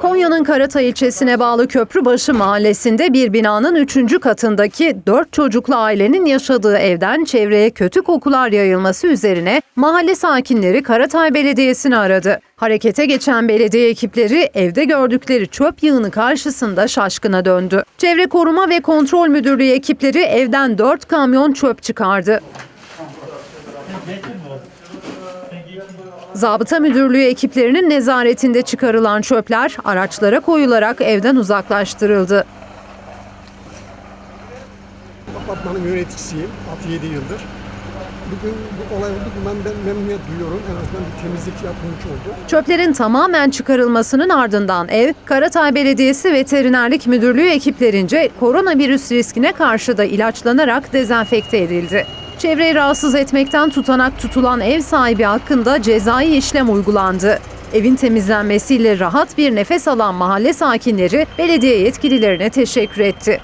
Konya'nın Karatay ilçesine bağlı Köprübaşı mahallesinde bir binanın 3. katındaki 4 çocuklu ailenin yaşadığı evden çevreye kötü kokular yayılması üzerine mahalle sakinleri Karatay Belediyesi'ni aradı. Harekete geçen belediye ekipleri evde gördükleri çöp yığını karşısında şaşkına döndü. Çevre Koruma ve Kontrol Müdürlüğü ekipleri evden 4 kamyon çöp çıkardı. Zabıta Müdürlüğü ekiplerinin nezaretinde çıkarılan çöpler araçlara koyularak evden uzaklaştırıldı. Apartmanın yöneticisiyim 6-7 yıldır. Bugün bu olay oldu. Ben, ben memnuniyet duyuyorum. En azından bir temizlik yapılmış oldu. Çöplerin tamamen çıkarılmasının ardından ev, Karatay Belediyesi Veterinerlik Müdürlüğü ekiplerince koronavirüs riskine karşı da ilaçlanarak dezenfekte edildi. Çevreyi rahatsız etmekten tutanak tutulan ev sahibi hakkında cezai işlem uygulandı. Evin temizlenmesiyle rahat bir nefes alan mahalle sakinleri belediye yetkililerine teşekkür etti.